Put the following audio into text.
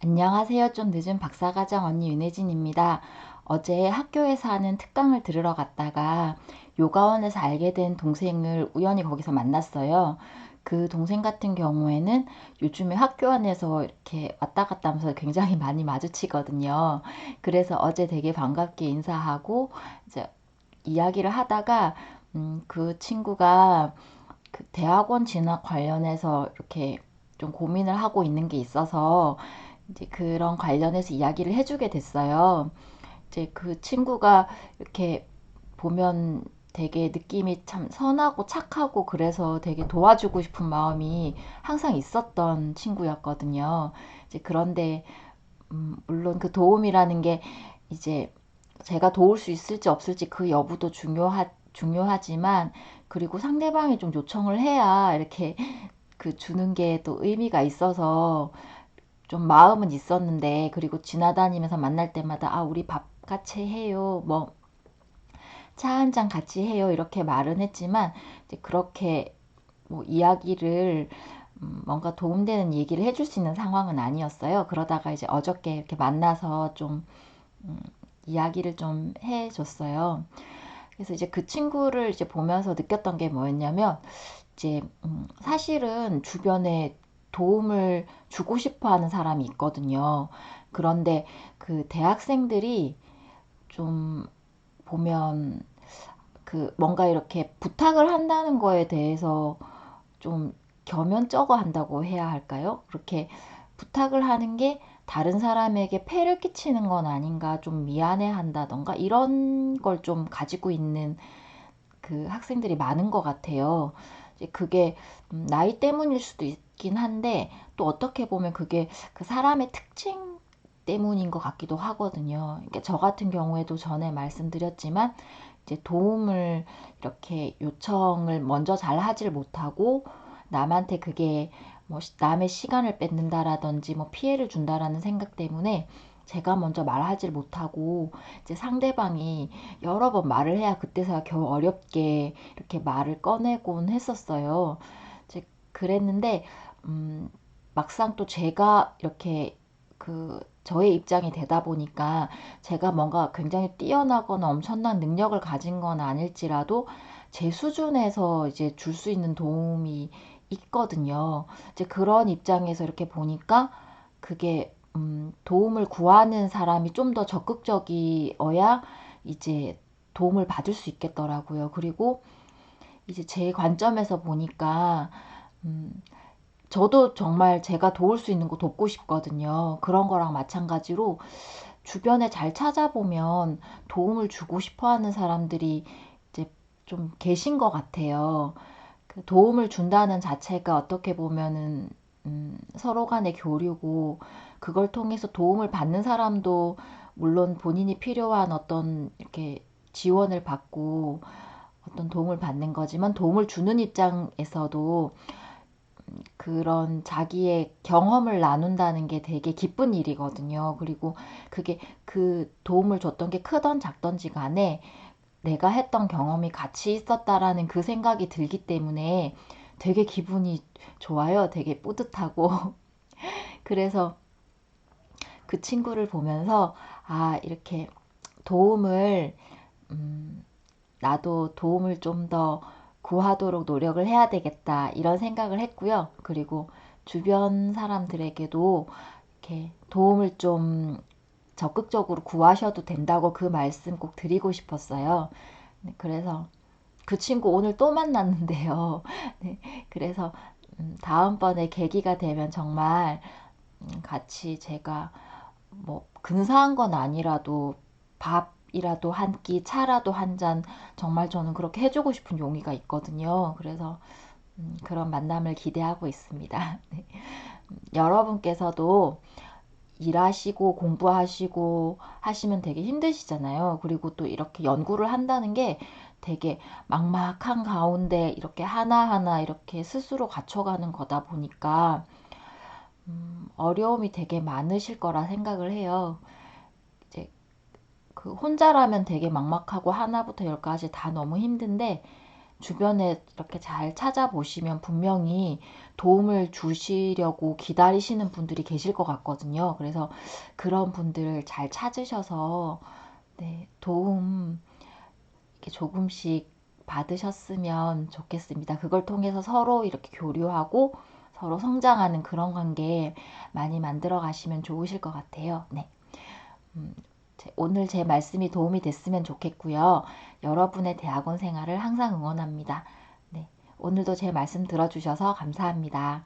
안녕하세요. 좀 늦은 박사과정 언니 윤혜진입니다. 어제 학교에서 하는 특강을 들으러 갔다가 요가원에서 알게 된 동생을 우연히 거기서 만났어요. 그 동생 같은 경우에는 요즘에 학교 안에서 이렇게 왔다 갔다 하면서 굉장히 많이 마주치거든요. 그래서 어제 되게 반갑게 인사하고 이제 이야기를 하다가 음, 그 친구가 그 대학원 진학 관련해서 이렇게 좀 고민을 하고 있는 게 있어서 이제 그런 관련해서 이야기를 해주게 됐어요. 이제 그 친구가 이렇게 보면 되게 느낌이 참 선하고 착하고 그래서 되게 도와주고 싶은 마음이 항상 있었던 친구였거든요. 이제 그런데 음, 물론 그 도움이라는 게 이제 제가 도울 수 있을지 없을지 그 여부도 중요하, 중요하지만 그리고 상대방이 좀 요청을 해야 이렇게 그 주는 게 또 의미가 있어서 좀 마음은 있었는데 그리고 지나다니면서 만날 때마다 아 우리 밥 같이 해요 뭐 차 한 잔 같이 해요 이렇게 말은 했지만 이제 그렇게 뭐 이야기를 음, 뭔가 도움되는 얘기를 해줄 수 있는 상황은 아니었어요. 그러다가 이제 어저께 이렇게 만나서 좀 음, 이야기를 좀 해줬어요. 그래서 이제 그 친구를 이제 보면서 느꼈던 게 뭐였냐면 이제 음, 사실은 주변에 도움을 주고 싶어 하는 사람이 있거든요. 그런데 그 대학생들이 좀 보면 그 뭔가 이렇게 부탁을 한다는 거에 대해서 좀 겸연쩍어 한다고 해야 할까요? 그렇게 부탁을 하는 게 다른 사람에게 폐를 끼치는 건 아닌가 좀 미안해 한다던가 이런 걸 좀 가지고 있는 그 학생들이 많은 것 같아요. 그게 음, 나이 때문일 수도 있 긴 한데 또 어떻게 보면 그게 그 사람의 특징 때문인 것 같기도 하거든요. 그러니까 저 같은 경우에도 전에 말씀드렸지만 이제 도움을 이렇게 요청을 먼저 잘 하질 못하고 남한테 그게 뭐 남의 시간을 뺏는다라든지 뭐 피해를 준다라는 생각 때문에 제가 먼저 말하질 못하고 이제 상대방이 여러 번 말을 해야 그때서야 겨우 어렵게 이렇게 말을 꺼내곤 했었어요. 이제 그랬는데 음, 막상 또 제가 이렇게 그 저의 입장이 되다 보니까 제가 뭔가 굉장히 뛰어나거나 엄청난 능력을 가진 건 아닐지라도 제 수준에서 이제 줄 수 있는 도움이 있거든요. 이제 그런 입장에서 이렇게 보니까 그게 음, 도움을 구하는 사람이 좀 더 적극적이어야 이제 도움을 받을 수 있겠더라고요. 그리고 이제 제 관점에서 보니까 음, 저도 정말 제가 도울 수 있는 거 돕고 싶거든요. 그런 거랑 마찬가지로 주변에 잘 찾아보면 도움을 주고 싶어 하는 사람들이 이제 좀 계신 것 같아요. 그 도움을 준다는 자체가 어떻게 보면은 음, 서로 간의 교류고 그걸 통해서 도움을 받는 사람도 물론 본인이 필요한 어떤 이렇게 지원을 받고 어떤 도움을 받는 거지만 도움을 주는 입장에서도 그런 자기의 경험을 나눈다는 게 되게 기쁜 일이거든요. 그리고 그게 그 도움을 줬던 게 크던 작던지 간에 내가 했던 경험이 같이 있었다라는 그 생각이 들기 때문에 되게 기분이 좋아요. 되게 뿌듯하고. 그래서 그 친구를 보면서 아, 이렇게 도움을, 음, 나도 도움을 좀더 구하도록 노력을 해야 되겠다. 이런 생각을 했고요. 그리고 주변 사람들에게도 이렇게 도움을 좀 적극적으로 구하셔도 된다고 그 말씀 꼭 드리고 싶었어요. 네, 그래서 그 친구 오늘 또 만났는데요. 네, 그래서 음, 다음번에 계기가 되면 정말 음, 같이 제가 뭐 근사한 건 아니라도 밥 이라도 한 끼, 차라도 한 잔 정말 저는 그렇게 해주고 싶은 용의가 있거든요. 그래서 음, 그런 만남을 기대하고 있습니다. 네. 여러분께서도 일하시고 공부하시고 하시면 되게 힘드시잖아요. 그리고 또 이렇게 연구를 한다는 게 되게 막막한 가운데 이렇게 하나하나 이렇게 스스로 갖춰가는 거다 보니까 음, 어려움이 되게 많으실 거라 생각을 해요. 그 혼자라면 되게 막막하고 하나부터 열까지 다 너무 힘든데 주변에 이렇게 잘 찾아보시면 분명히 도움을 주시려고 기다리시는 분들이 계실 것 같거든요. 그래서 그런 분들을 잘 찾으셔서 네, 도움 이렇게 조금씩 받으셨으면 좋겠습니다. 그걸 통해서 서로 이렇게 교류하고 서로 성장하는 그런 관계 많이 만들어 가시면 좋으실 것 같아요. 네. 음, 오늘 제 말씀이 도움이 됐으면 좋겠고요. 여러분의 대학원 생활을 항상 응원합니다. 네. 오늘도 제 말씀 들어주셔서 감사합니다.